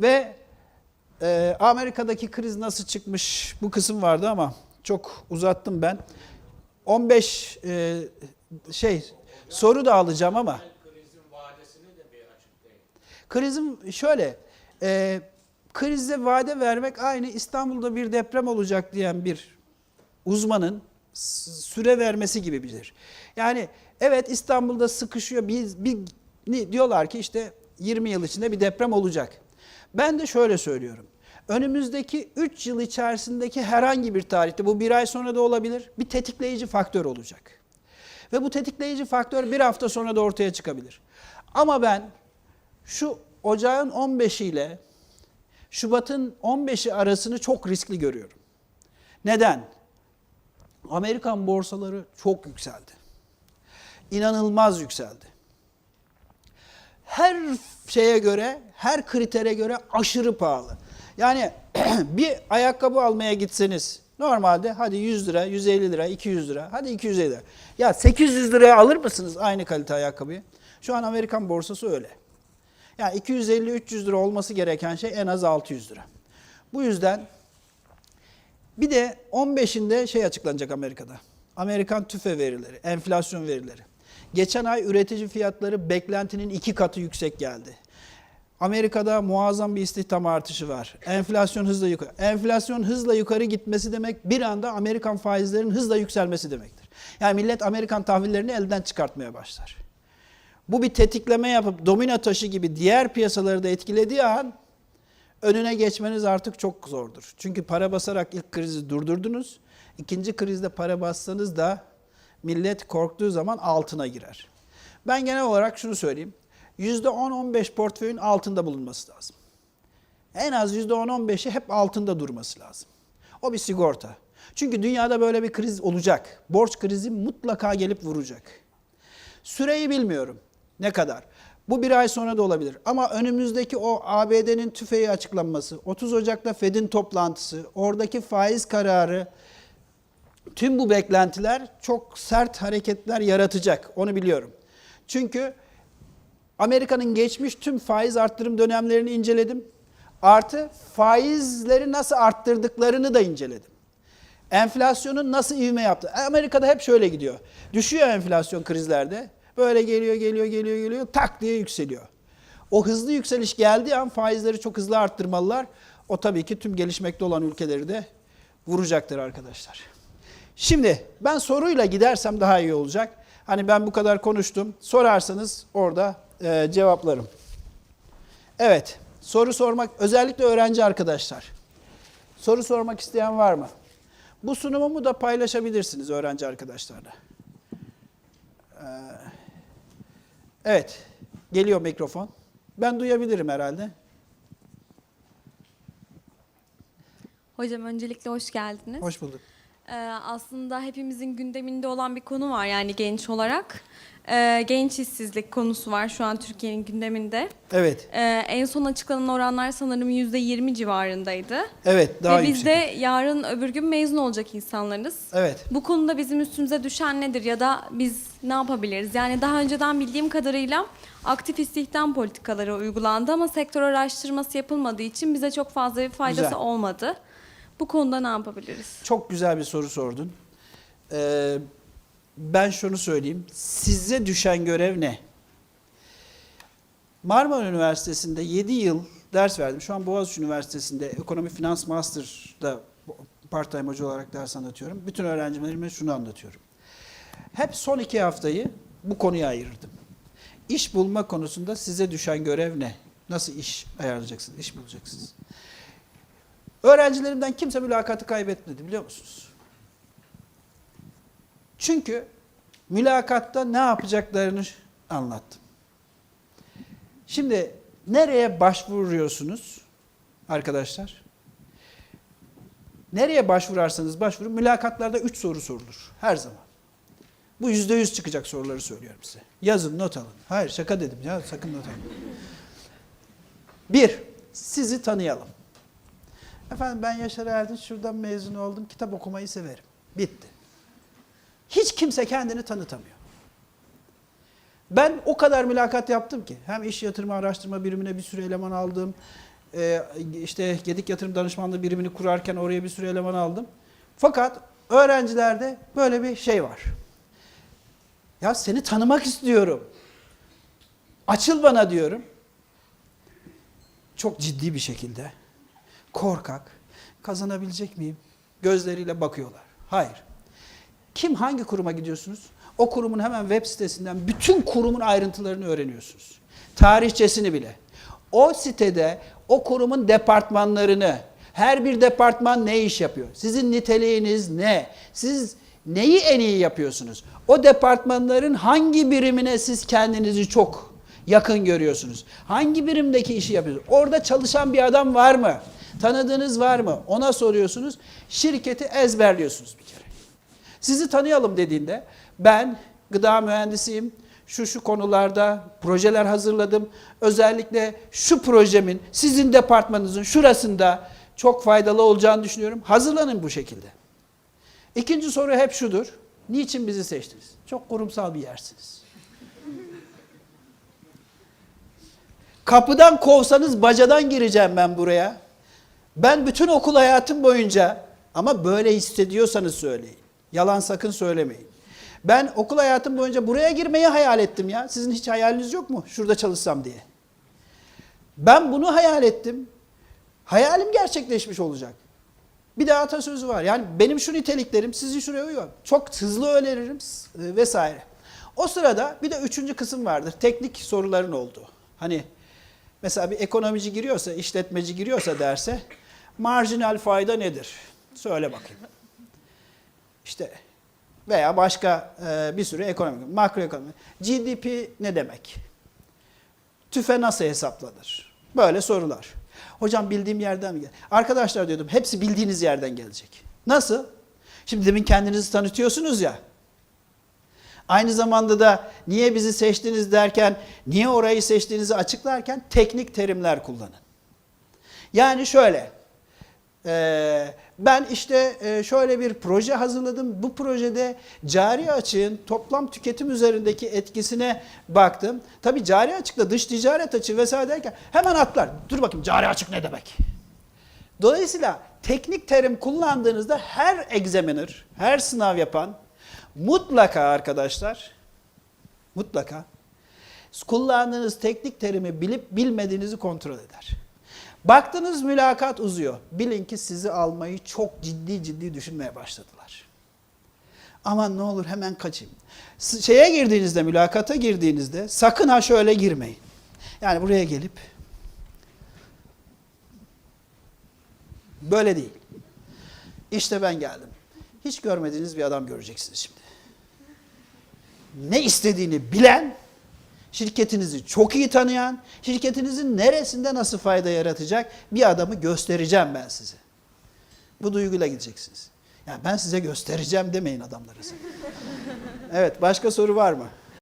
Ve e, Amerika'daki kriz nasıl çıkmış bu kısım vardı ama çok uzattım ben. 15 e, şey soru da alacağım ama Krizin vadesini de bir açıklayın. krizin şöyle e, krizde vade vermek aynı İstanbul'da bir deprem olacak diyen bir uzmanın süre vermesi gibi bilir. Yani evet İstanbul'da sıkışıyor. Bir ni- diyorlar ki işte 20 yıl içinde bir deprem olacak. Ben de şöyle söylüyorum. Önümüzdeki 3 yıl içerisindeki herhangi bir tarihte bu bir ay sonra da olabilir. Bir tetikleyici faktör olacak. Ve bu tetikleyici faktör bir hafta sonra da ortaya çıkabilir. Ama ben şu ocağın 15'i ile Şubat'ın 15'i arasını çok riskli görüyorum. Neden? Amerikan borsaları çok yükseldi. İnanılmaz yükseldi. Her şeye göre, her kritere göre aşırı pahalı. Yani bir ayakkabı almaya gitseniz normalde hadi 100 lira, 150 lira, 200 lira, hadi 250 lira. Ya 800 liraya alır mısınız aynı kalite ayakkabıyı? Şu an Amerikan borsası öyle. Yani 250-300 lira olması gereken şey en az 600 lira. Bu yüzden bir de 15'inde şey açıklanacak Amerika'da. Amerikan tüfe verileri, enflasyon verileri. Geçen ay üretici fiyatları beklentinin iki katı yüksek geldi. Amerika'da muazzam bir istihdam artışı var. Enflasyon hızla yukarı. Enflasyon hızla yukarı gitmesi demek bir anda Amerikan faizlerinin hızla yükselmesi demektir. Yani millet Amerikan tahvillerini elden çıkartmaya başlar. Bu bir tetikleme yapıp domino taşı gibi diğer piyasaları da etkilediği an önüne geçmeniz artık çok zordur. Çünkü para basarak ilk krizi durdurdunuz. İkinci krizde para bassanız da millet korktuğu zaman altına girer. Ben genel olarak şunu söyleyeyim. %10-15 portföyün altında bulunması lazım. En az %10-15'i hep altında durması lazım. O bir sigorta. Çünkü dünyada böyle bir kriz olacak. Borç krizi mutlaka gelip vuracak. Süreyi bilmiyorum. Ne kadar? Bu bir ay sonra da olabilir. Ama önümüzdeki o ABD'nin tüfeği açıklanması, 30 Ocak'ta Fed'in toplantısı, oradaki faiz kararı, tüm bu beklentiler çok sert hareketler yaratacak. Onu biliyorum. Çünkü Amerika'nın geçmiş tüm faiz arttırım dönemlerini inceledim. Artı faizleri nasıl arttırdıklarını da inceledim. Enflasyonun nasıl ivme yaptı? Amerika'da hep şöyle gidiyor. Düşüyor enflasyon krizlerde. Böyle geliyor, geliyor, geliyor, geliyor. Tak diye yükseliyor. O hızlı yükseliş geldiği an faizleri çok hızlı arttırmalılar. O tabii ki tüm gelişmekte olan ülkeleri de vuracaktır arkadaşlar. Şimdi ben soruyla gidersem daha iyi olacak. Hani ben bu kadar konuştum. Sorarsanız orada e, cevaplarım. Evet, soru sormak özellikle öğrenci arkadaşlar. Soru sormak isteyen var mı? Bu sunumumu da paylaşabilirsiniz öğrenci arkadaşlarla. Ee, evet, geliyor mikrofon. Ben duyabilirim herhalde. Hocam öncelikle hoş geldiniz. Hoş bulduk. Ee, aslında hepimizin gündeminde olan bir konu var yani genç olarak. Ee, genç işsizlik konusu var şu an Türkiye'nin gündeminde. Evet, Ee, en son açıklanan oranlar sanırım %20 civarındaydı. evet daha Ve biz yüksek. de yarın öbür gün mezun olacak insanlarız. Evet. Bu konuda bizim üstümüze düşen nedir ya da biz ne yapabiliriz? Yani daha önceden bildiğim kadarıyla aktif istihdam politikaları uygulandı ama sektör araştırması yapılmadığı için bize çok fazla bir faydası Güzel. olmadı. Bu konuda ne yapabiliriz? Çok güzel bir soru sordun. Ee, ben şunu söyleyeyim. Size düşen görev ne? Marmara Üniversitesi'nde 7 yıl ders verdim. Şu an Boğaziçi Üniversitesi'nde Ekonomi Finans Master'da part-time hoca olarak ders anlatıyorum. Bütün öğrencilerime şunu anlatıyorum. Hep son iki haftayı bu konuya ayırırdım. İş bulma konusunda size düşen görev ne? Nasıl iş ayarlayacaksınız, iş bulacaksınız? Öğrencilerimden kimse mülakatı kaybetmedi biliyor musunuz? Çünkü mülakatta ne yapacaklarını anlattım. Şimdi nereye başvuruyorsunuz arkadaşlar? Nereye başvurarsanız başvurun mülakatlarda üç soru sorulur her zaman. Bu yüzde yüz çıkacak soruları söylüyorum size. Yazın not alın. Hayır şaka dedim ya sakın not alın. Bir, sizi tanıyalım. Efendim ben Yaşar Erdinç şuradan mezun oldum. Kitap okumayı severim. Bitti. Hiç kimse kendini tanıtamıyor. Ben o kadar mülakat yaptım ki hem iş yatırma araştırma birimine bir sürü eleman aldım. e, işte Gedik Yatırım Danışmanlığı birimini kurarken oraya bir sürü eleman aldım. Fakat öğrencilerde böyle bir şey var. Ya seni tanımak istiyorum. Açıl bana diyorum. Çok ciddi bir şekilde korkak, kazanabilecek miyim? Gözleriyle bakıyorlar. Hayır. Kim hangi kuruma gidiyorsunuz? O kurumun hemen web sitesinden bütün kurumun ayrıntılarını öğreniyorsunuz. Tarihçesini bile. O sitede o kurumun departmanlarını, her bir departman ne iş yapıyor? Sizin niteliğiniz ne? Siz neyi en iyi yapıyorsunuz? O departmanların hangi birimine siz kendinizi çok yakın görüyorsunuz? Hangi birimdeki işi yapıyorsunuz? Orada çalışan bir adam var mı? Tanıdığınız var mı? Ona soruyorsunuz. Şirketi ezberliyorsunuz bir kere. Sizi tanıyalım dediğinde ben gıda mühendisiyim. Şu şu konularda projeler hazırladım. Özellikle şu projemin sizin departmanınızın şurasında çok faydalı olacağını düşünüyorum. Hazırlanın bu şekilde. İkinci soru hep şudur. Niçin bizi seçtiniz? Çok kurumsal bir yersiniz. Kapıdan kovsanız bacadan gireceğim ben buraya. Ben bütün okul hayatım boyunca ama böyle hissediyorsanız söyleyin. Yalan sakın söylemeyin. Ben okul hayatım boyunca buraya girmeyi hayal ettim ya. Sizin hiç hayaliniz yok mu? Şurada çalışsam diye. Ben bunu hayal ettim. Hayalim gerçekleşmiş olacak. Bir de atasözü var. Yani benim şu niteliklerim sizi şuraya uyuyor. Çok hızlı öneririm e, vesaire. O sırada bir de üçüncü kısım vardır. Teknik soruların olduğu. Hani mesela bir ekonomici giriyorsa, işletmeci giriyorsa derse marjinal fayda nedir? Söyle bakayım. İşte veya başka e, bir sürü ekonomik, makroekonomi. GDP ne demek? Tüfe nasıl hesaplanır? Böyle sorular. Hocam bildiğim yerden mi gel? Arkadaşlar diyordum hepsi bildiğiniz yerden gelecek. Nasıl? Şimdi demin kendinizi tanıtıyorsunuz ya. Aynı zamanda da niye bizi seçtiniz derken, niye orayı seçtiğinizi açıklarken teknik terimler kullanın. Yani şöyle, ee, ben işte e, şöyle bir proje hazırladım. Bu projede cari açığın toplam tüketim üzerindeki etkisine baktım. Tabii cari açıkla dış ticaret açığı vesaire derken hemen atlar. Dur bakayım cari açık ne demek? Dolayısıyla teknik terim kullandığınızda her examiner, her sınav yapan mutlaka arkadaşlar, mutlaka kullandığınız teknik terimi bilip bilmediğinizi kontrol eder. Baktınız mülakat uzuyor. Bilin ki sizi almayı çok ciddi ciddi düşünmeye başladılar. Aman ne olur hemen kaçayım. Şeye girdiğinizde, mülakata girdiğinizde sakın ha şöyle girmeyin. Yani buraya gelip böyle değil. İşte ben geldim. Hiç görmediğiniz bir adam göreceksiniz şimdi. Ne istediğini bilen, şirketinizi çok iyi tanıyan, şirketinizin neresinde nasıl fayda yaratacak bir adamı göstereceğim ben size. Bu duyguyla gideceksiniz. Ya ben size göstereceğim demeyin adamlara. Evet, başka soru var mı?